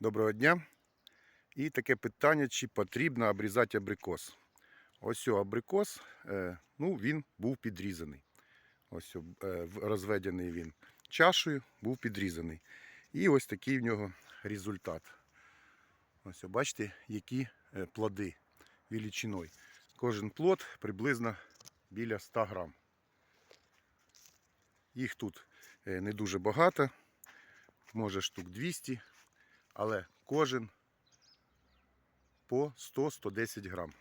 Доброго дня. І таке питання, чи потрібно обрізати абрикос. Ось абрикос, е, ну, він був підрізаний. Ось е, розведений він чашею, був підрізаний. І ось такий в нього результат. Ось бачите, які е, плоди величиною. Кожен плод приблизно біля 100 грам. Їх тут не дуже багато, може штук 200, але кожен по 100-110 грам.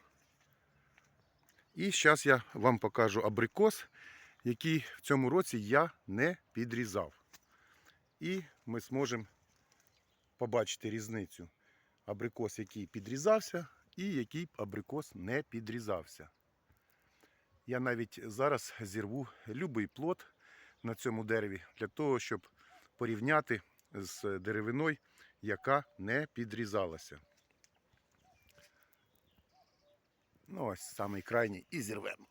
І зараз я вам покажу абрикос, який в цьому році я не підрізав. І ми зможемо побачити різницю. Абрикос, який підрізався, і який абрикос не підрізався. Я навіть зараз зірву любий плод на цьому дереві для того, щоб порівняти з деревиною, яка не підрізалася. Ну, ось самий крайній і зірвемо.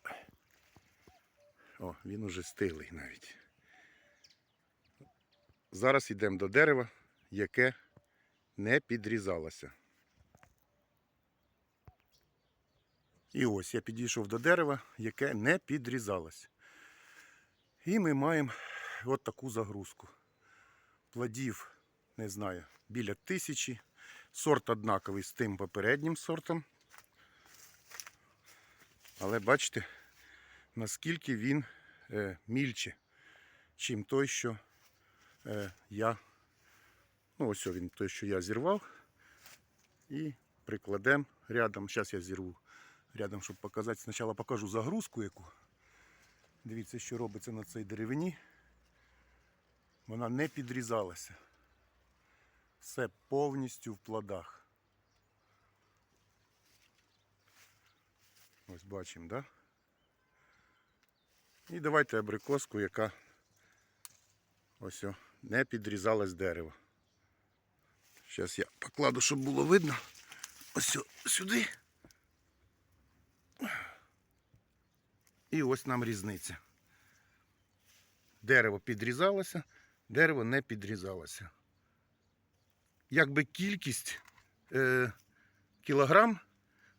О, він уже стиглий навіть. Зараз йдемо до дерева, яке не підрізалося. І ось я підійшов до дерева, яке не підрізалося. І ми маємо от таку загрузку. Плодів, не знаю, біля тисячі. Сорт однаковий з тим попереднім сортом. Але бачите, наскільки він е, мільче, чим той, що е, я. Ну, ось він той, що я зірвав. І прикладемо рядом. Зараз я зірву рядом, щоб показати. Спочатку покажу загрузку яку. Дивіться, що робиться на цій деревині. Вона не підрізалася. Все повністю в плодах. Ось бачимо, да? І давайте абрикоску, яка ось о, не підрізалась дерево. Зараз я покладу, щоб було видно. Ось о, сюди. І ось нам різниця. Дерево підрізалося, дерево не підрізалося. Якби кількість е, кілограм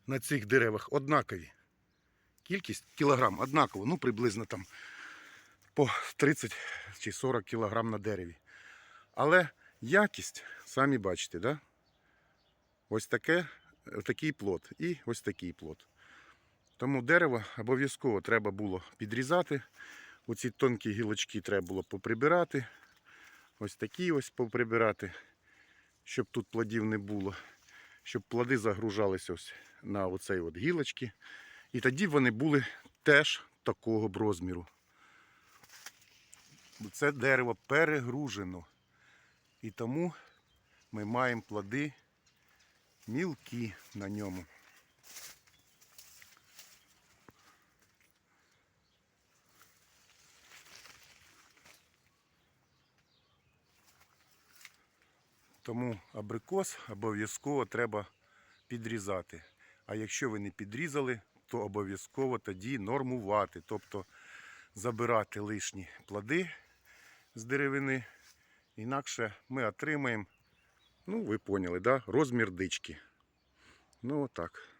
на цих деревах однакові. Кількість кілограм однаково, ну приблизно там по 30 чи 40 кілограм на дереві. Але якість, самі бачите, да? ось таке, такий плод і ось такий плод. Тому дерево обов'язково треба було підрізати. Оці тонкі гілочки треба було поприбирати. Ось такі ось поприбирати, щоб тут плодів не було. Щоб плоди загружалися ось на оцей от гілочки. І тоді вони були теж такого б розміру. Це дерево перегружено. І тому ми маємо плоди мілкі на ньому. Тому абрикос обов'язково треба підрізати. А якщо ви не підрізали, то обов'язково тоді нормувати, тобто забирати лишні плоди з деревини. Інакше ми отримаємо, ну ви поняли, да? розмір дички. Ну отак.